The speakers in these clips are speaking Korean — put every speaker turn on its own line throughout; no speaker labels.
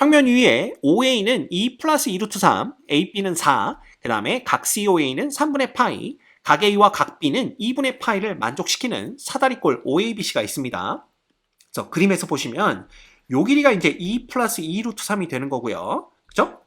평면 위에 OA는 2 플러스 2루트 3, AB는 4, 그 다음에 각 COA는 3분의 파이, 각 A와 각 B는 2분의 파이를 만족시키는 사다리꼴 OABC가 있습니다. 그래서 그림에서 보시면 요 길이가 이제 2 플러스 2 루트 3이 되는 거고요. 그죠?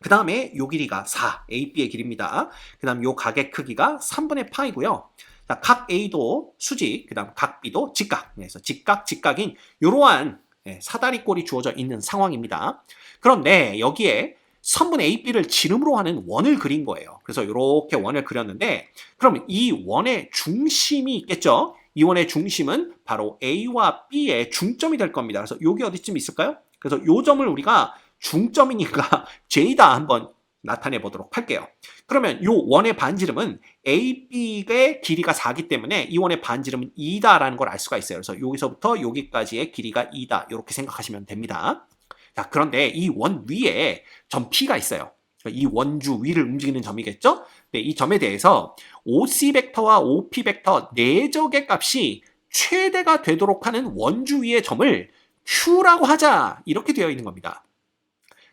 그 다음에 요 길이가 4, AB의 길입니다. 그 다음 요 각의 크기가 3분의 파이고요. 자, 각 A도 수직, 그 다음 각 B도 직각. 그래서 직각, 직각인 이러한 예, 사다리꼴이 주어져 있는 상황입니다. 그런데 여기에 선분 AB를 지름으로 하는 원을 그린 거예요. 그래서 이렇게 원을 그렸는데 그럼 이 원의 중심이 있겠죠? 이 원의 중심은 바로 A와 B의 중점이 될 겁니다. 그래서 여기 어디쯤 있을까요? 그래서 요 점을 우리가 중점이니까 J다 한번 나타내 보도록 할게요. 그러면 요 원의 반지름은 AB의 길이가 4기 때문에 이 원의 반지름은 2다라는 걸 알 수가 있어요. 그래서 여기서부터 여기까지의 길이가 2다 이렇게 생각하시면 됩니다. 자, 그런데 이 원 위에 점 P가 있어요. 이 원주 위를 움직이는 점이겠죠? 네, 이 점에 대해서 OC 벡터와 OP 벡터 내적의 값이 최대가 되도록 하는 원주 위의 점을 Q라고 하자. 이렇게 되어 있는 겁니다.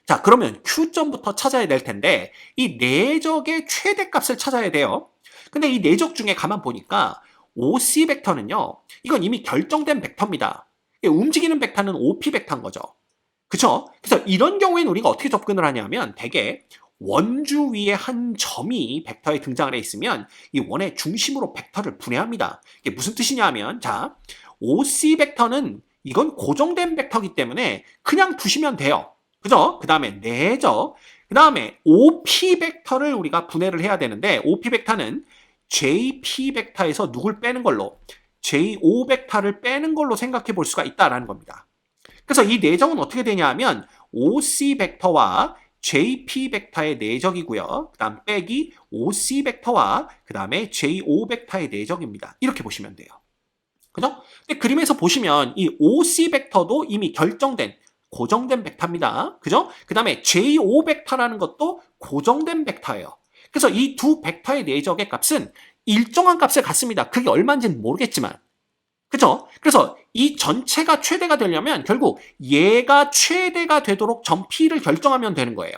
자, 그러면 Q점부터 찾아야 될 텐데 이 내적의 최대값을 찾아야 돼요. 근데 이 내적 중에 가만 보니까 OC 벡터는요. 이건 이미 결정된 벡터입니다. 움직이는 벡터는 OP 벡터인 거죠. 그쵸? 그래서 이런 경우에는 우리가 어떻게 접근을 하냐면 대개 원주 위에 한 점이 벡터에 등장을 해 있으면 이 원의 중심으로 벡터를 분해합니다. 이게 무슨 뜻이냐 하면 자, OC 벡터는 이건 고정된 벡터이기 때문에 그냥 두시면 돼요. 그죠? 그 다음에 내적, 그 다음에 OP 벡터를 우리가 분해를 해야 되는데 OP 벡터는 JP 벡터에서 누굴 빼는 걸로 J5 벡터를 빼는 걸로 생각해 볼 수가 있다라는 겁니다. 그래서 이 내적은 어떻게 되냐 하면 OC 벡터와 JP 벡터의 내적이고요. 그 다음 빼기 OC 벡터와 그 다음에 J5 벡터의 내적입니다. 이렇게 보시면 돼요. 그죠? 근데 그림에서 보시면 이 OC 벡터도 이미 결정된 고정된 벡터입니다. 그죠? 그 다음에 J5 벡터라는 것도 고정된 벡터예요. 그래서 이 두 벡터의 내적의 값은 일정한 값을 갖습니다. 그게 얼마인지는 모르겠지만. 그죠? 그래서 이 전체가 최대가 되려면 결국 얘가 최대가 되도록 점 P를 결정하면 되는 거예요.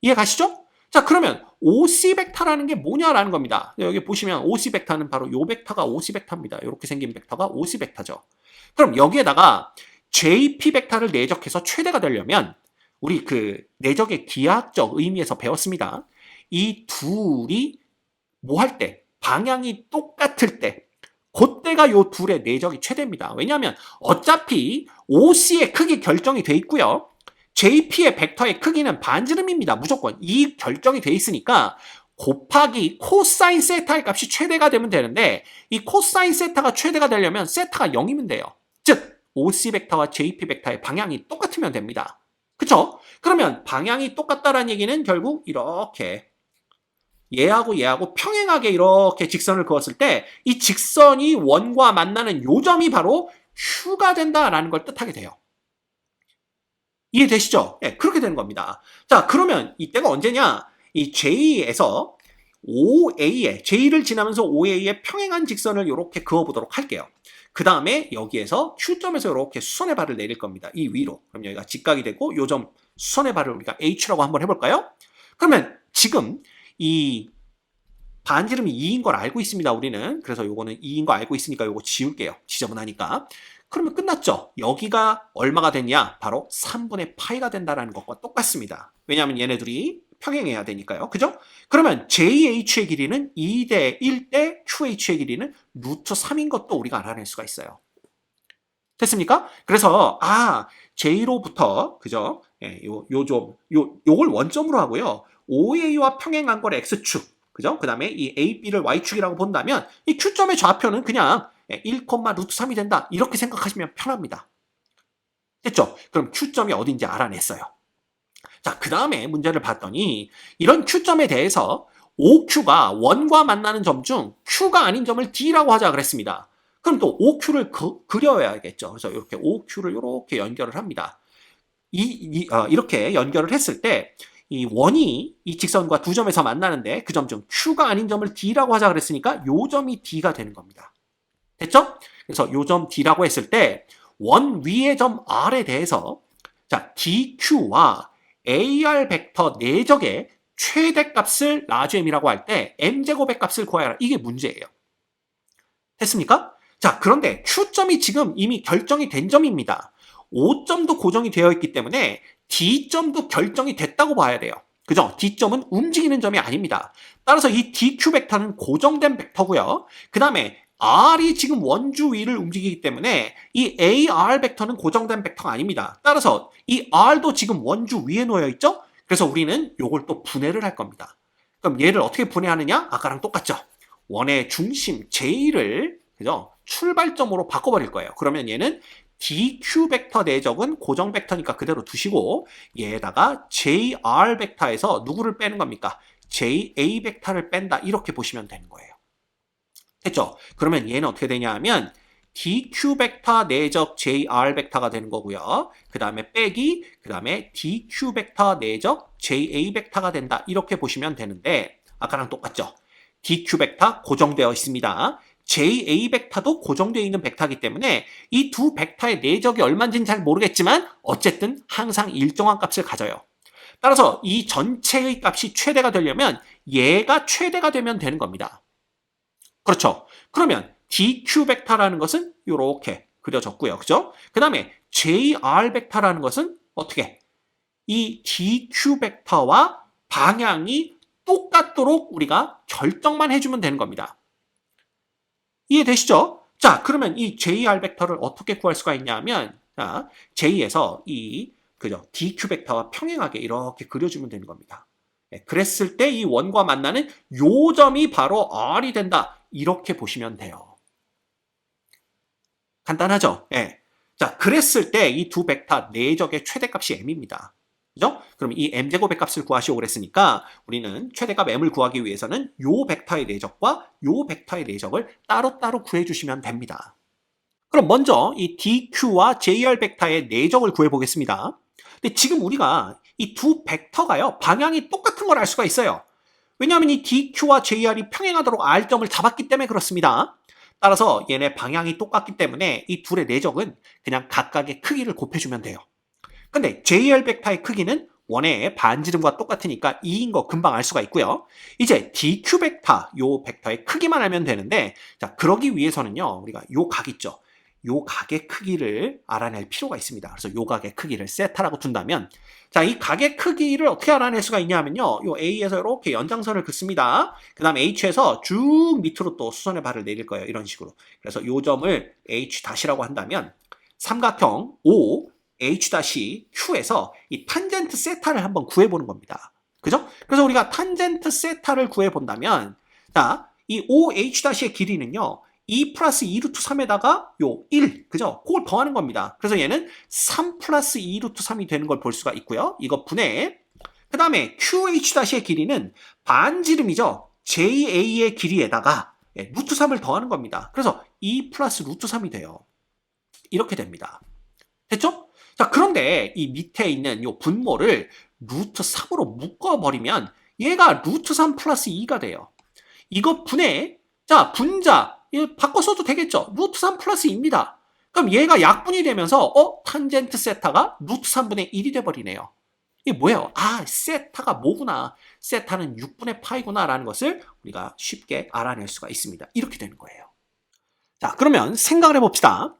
이해 가시죠? 자, 그러면 OC 벡터라는 게 뭐냐라는 겁니다. 여기 보시면 OC 벡터는 바로 요 벡터가 OC 벡터입니다. 이렇게 생긴 벡터가 OC 벡터죠. 그럼 여기에다가 JP 벡터를 내적해서 최대가 되려면 우리 그 내적의 기하학적 의미에서 배웠습니다. 이 둘이 뭐 할 때, 방향이 똑같을 때, 그때가 요 둘의 내적이 최대입니다. 왜냐하면 어차피 OC의 크기 결정이 돼 있고요. JP의 벡터의 크기는 반지름입니다. 무조건. 이 결정이 돼 있으니까 곱하기 코사인 세타의 값이 최대가 되면 되는데 이 코사인 세타가 최대가 되려면 세타가 0이면 돼요. 즉 OC 벡터와 JP 벡터의 방향이 똑같으면 됩니다. 그쵸? 그러면 방향이 똑같다라는 얘기는 결국 이렇게 얘하고 얘하고 평행하게 이렇게 직선을 그었을 때 이 직선이 원과 만나는 요점이 바로 Q가 된다라는 걸 뜻하게 돼요. 이해되시죠? 예, 그렇게 되는 겁니다. 자, 그러면 이때가 언제냐? 이 J에서 OA에, J를 지나면서 OA에 평행한 직선을 이렇게 그어보도록 할게요. 그 다음에 여기에서 Q점에서 이렇게 수선의 발을 내릴 겁니다. 이 위로. 그럼 여기가 직각이 되고 요 점 수선의 발을 우리가 H라고 한번 해볼까요? 그러면 지금 이 반지름이 2인 걸 알고 있습니다. 우리는. 그래서 요거는 2인 거 알고 있으니까 요거 지울게요. 지저분하니까. 그러면 끝났죠. 여기가 얼마가 됐냐? 바로 3분의 파이가 된다라는 것과 똑같습니다. 왜냐하면 얘네들이 평행해야 되니까요. 그죠? 그러면 JH의 길이는 2대 1대 QH의 길이는 루트 3인 것도 우리가 알아낼 수가 있어요. 됐습니까? 그래서 아 J로부터 그죠? 예, 요 요점 요 요걸 원점으로 하고요. OA와 평행한 걸 x축 그죠? 그 다음에 이 AB를 y축이라고 본다면 이 Q점의 좌표는 그냥 1, 루트 3이 된다 이렇게 생각하시면 편합니다. 됐죠? 그럼 Q점이 어딘지 알아냈어요. 자, 그 다음에 문제를 봤더니 이런 Q점에 대해서 OQ가 원과 만나는 점 중 Q가 아닌 점을 D라고 하자 그랬습니다. 그럼 또 OQ를 그, 그려야겠죠. 그래서 이렇게 OQ를 이렇게 연결을 합니다. 이, 이 어, 이렇게 연결을 했을 때 이 원이 이 직선과 두 점에서 만나는데 그 점 중 Q가 아닌 점을 D라고 하자 그랬으니까 요 점이 D가 되는 겁니다. 됐죠? 그래서 요 점 D라고 했을 때 원 위의 점 R에 대해서 자 DQ와 AR 벡터 내적의 최대값을 나주m이라고 할 때 m제곱의 값을 구하여라. 이게 문제예요. 됐습니까? 자, 그런데 Q점이 지금 이미 결정이 된 점입니다. O점도 고정이 되어 있기 때문에 D점도 결정이 됐다고 봐야 돼요. 그죠? D점은 움직이는 점이 아닙니다. 따라서 이 DQ 벡터는 고정된 벡터고요. 그 다음에 R이 지금 원주 위를 움직이기 때문에 이 AR 벡터는 고정된 벡터가 아닙니다. 따라서 이 R도 지금 원주 위에 놓여 있죠? 그래서 우리는 이걸 또 분해를 할 겁니다. 그럼 얘를 어떻게 분해하느냐? 아까랑 똑같죠? 원의 중심 J를 그죠? 출발점으로 바꿔버릴 거예요. 그러면 얘는 DQ 벡터 내적은 고정 벡터니까 그대로 두시고 얘에다가 JR 벡터에서 누구를 빼는 겁니까? JA 벡터를 뺀다 이렇게 보시면 되는 거예요. 됐죠? 그러면 얘는 어떻게 되냐 하면 DQ 벡터 내적 JR 벡터가 되는 거고요. 그 다음에 빼기, 그 다음에 DQ 벡터 내적 JA 벡터가 된다. 이렇게 보시면 되는데 아까랑 똑같죠? DQ 벡터 고정되어 있습니다. JA 벡터도 고정되어 있는 벡터이기 때문에 이 두 벡터의 내적이 얼마인지는 잘 모르겠지만 어쨌든 항상 일정한 값을 가져요. 따라서 이 전체의 값이 최대가 되려면 얘가 최대가 되면 되는 겁니다. 그렇죠. 그러면 DQ 벡터라는 것은 이렇게 그려졌고요. 그죠? 그 다음에 JR 벡터라는 것은 어떻게? 이 DQ 벡터와 방향이 똑같도록 우리가 결정만 해주면 되는 겁니다. 이해되시죠? 자, 그러면 이 JR 벡터를 어떻게 구할 수가 있냐면, 자, J에서 이, 그죠? DQ 벡터와 평행하게 이렇게 그려주면 되는 겁니다. 예, 그랬을 때 이 원과 만나는 요 점이 바로 R이 된다. 이렇게 보시면 돼요. 간단하죠? 예. 자, 그랬을 때 이 두 벡터 내적의 최대값이 m입니다. 그죠? 그럼 이 m제곱의 값을 구하시오 그랬으니까 우리는 최대값 m을 구하기 위해서는 요 벡터의 내적과 요 벡터의 내적을 따로따로 구해주시면 됩니다. 그럼 먼저 이 dq와 jr 벡터의 내적을 구해보겠습니다. 근데 지금 우리가 이 두 벡터가요 방향이 똑같은 걸 알 수가 있어요. 왜냐하면 이 dq와 jr이 평행하도록 r점을 잡았기 때문에 그렇습니다. 따라서 얘네 방향이 똑같기 때문에 이 둘의 내적은 그냥 각각의 크기를 곱해주면 돼요. 근데 JR 벡터의 크기는 원의 반지름과 똑같으니까 2인 거 금방 알 수가 있고요. 이제 DQ 벡터, 요 벡터의 크기만 알면 되는데, 자, 그러기 위해서는요, 우리가 요 각 있죠. 요 각의 크기를 알아낼 필요가 있습니다. 그래서 요 각의 크기를 세타라고 둔다면, 자, 이 각의 크기를 어떻게 알아낼 수가 있냐면요. 요 A에서 이렇게 연장선을 긋습니다. 그 다음 H에서 쭉 밑으로 또 수선의 발을 내릴 거예요. 이런 식으로. 그래서 요 점을 H 다시라고 한다면, 삼각형 O, H-Q에서 이 탄젠트 세타를 한번 구해보는 겁니다. 그죠? 그래서 우리가 탄젠트 세타를 구해본다면, 자, 이 OH-의 길이는요, 2 플러스 2 루트 3에다가 요 1, 그죠? 그걸 더하는 겁니다. 그래서 얘는 3 플러스 2 루트 3이 되는 걸 볼 수가 있고요. 이거 분해. 그 다음에 QH-의 길이는 반지름이죠. JA의 길이에다가 예, 루트 3을 더하는 겁니다. 그래서 2 플러스 루트 3이 돼요. 이렇게 됩니다. 됐죠? 자, 그런데 이 밑에 있는 이 분모를 루트 3으로 묶어버리면 얘가 루트 3 플러스 2가 돼요. 이거 분해, 자, 분자, 바꿔 써도 되겠죠? 루트 3 플러스 2입니다. 그럼 얘가 약분이 되면서, 어? 탄젠트 세타가 루트 3분의 1이 돼버리네요. 이게 뭐예요? 아, 세타가 뭐구나. 세타는 6분의 파이구나. 라는 것을 우리가 쉽게 알아낼 수가 있습니다. 이렇게 되는 거예요. 자, 그러면 생각을 해봅시다.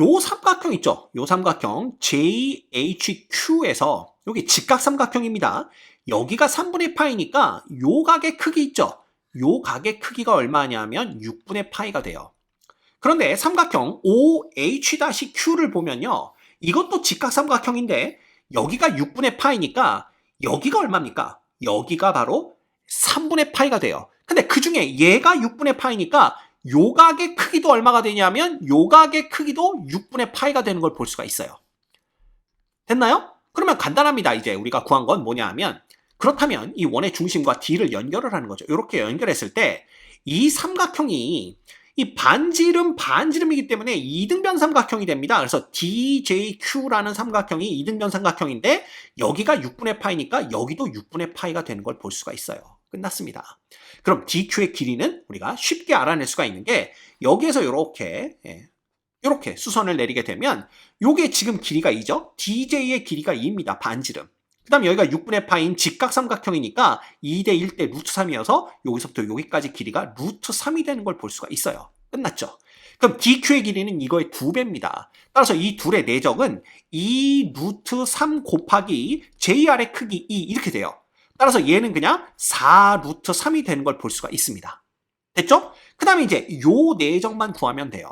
요 삼각형 있죠? 요 삼각형 JHQ에서 여기 직각 삼각형입니다. 여기가 3분의 파이니까 요 각의 크기 있죠? 요 각의 크기가 얼마냐면 6분의 파이가 돼요. 그런데 삼각형 OH-Q를 보면요. 이것도 직각삼각형인데 여기가 6분의 파이니까 여기가 얼마입니까? 여기가 바로 3분의 파이가 돼요. 근데 그 중에 얘가 6분의 파이니까 요각의 크기도 얼마가 되냐면 요각의 크기도 6분의 파이가 되는 걸 볼 수가 있어요. 됐나요? 그러면 간단합니다. 이제 우리가 구한 건 뭐냐 하면 그렇다면 이 원의 중심과 D를 연결을 하는 거죠. 이렇게 연결했을 때 이 삼각형이 이 반지름 반지름이기 때문에 이등변 삼각형이 됩니다. 그래서 DJQ라는 삼각형이 이등변 삼각형인데 여기가 6분의 파이니까 여기도 6분의 파이가 되는 걸 볼 수가 있어요. 끝났습니다. 그럼 DQ의 길이는 우리가 쉽게 알아낼 수가 있는 게 여기에서 이렇게 예, 이렇게 수선을 내리게 되면 요게 지금 길이가 2죠. DJ의 길이가 2입니다. 반지름. 그 다음 여기가 6분의 파인 직각삼각형이니까 2대 1대 루트 3이어서 여기서부터 여기까지 길이가 루트 3이 되는 걸 볼 수가 있어요. 끝났죠? 그럼 DQ의 길이는 이거의 두 배입니다. 따라서 이 둘의 내적은 2 루트 3 곱하기 JR의 크기 2 이렇게 돼요. 따라서 얘는 그냥 4 루트 3이 되는 걸 볼 수가 있습니다. 됐죠? 그 다음에 이제 요 내적만 구하면 돼요.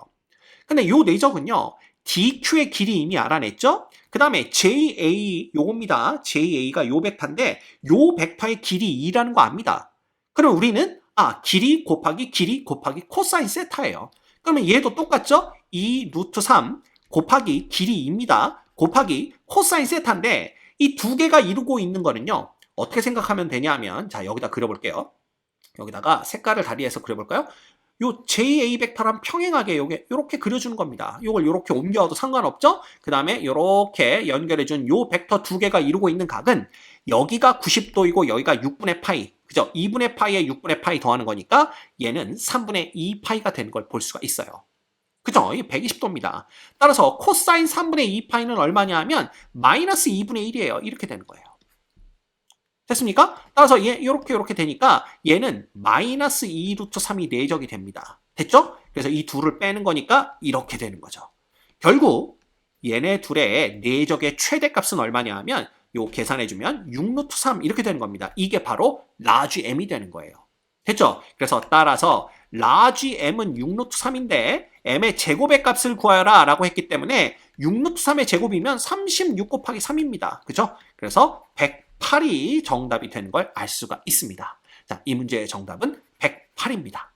근데 요 내적은요, DQ의 길이 이미 알아냈죠? 그 다음에 JA 요겁니다. JA가 요 벡터인데 요 벡터의 길이 2라는 거 압니다. 그럼 우리는 아 길이 곱하기 길이 곱하기 코사인 세타예요. 그러면 얘도 똑같죠? 2 루트 3 곱하기 길이 2입니다. 곱하기 코사인 세타인데 이 두 개가 이루고 있는 거는요. 어떻게 생각하면 되냐면 자 여기다 그려볼게요. 여기다가 색깔을 다리해서 그려볼까요? 요 JA 벡터랑 평행하게 요게 요렇게 그려주는 겁니다. 요걸 요렇게 옮겨도 상관없죠? 그 다음에 요렇게 연결해준 요 벡터 두 개가 이루고 있는 각은 여기가 90도이고 여기가 6분의 파이 그죠? 2분의 파이에 6분의 파이 더하는 거니까 얘는 3분의 2 파이가 되는 걸 볼 수가 있어요. 그죠? 이게 120도입니다. 따라서 코사인 3분의 2 파이는 얼마냐 하면 마이너스 2분의 1이에요. 이렇게 되는 거예요. 됐습니까? 따라서 얘 이렇게 이렇게 되니까 얘는 마이너스 2 루트 3이 내적이 됩니다. 됐죠? 그래서 이 둘을 빼는 거니까 이렇게 되는 거죠. 결국 얘네 둘의 내적의 최대값은 얼마냐 하면 요 계산해주면 6 루트 3 이렇게 되는 겁니다. 이게 바로 라지 m이 되는 거예요. 됐죠? 그래서 따라서 라지 m은 6 루트 3인데 m의 제곱의 값을 구하라 라고 했기 때문에 6 루트 3의 제곱이면 36 곱하기 3입니다. 그죠? 그래서 108이 정답이 되는 걸 알 수가 있습니다. 자, 이 문제의 정답은 108입니다.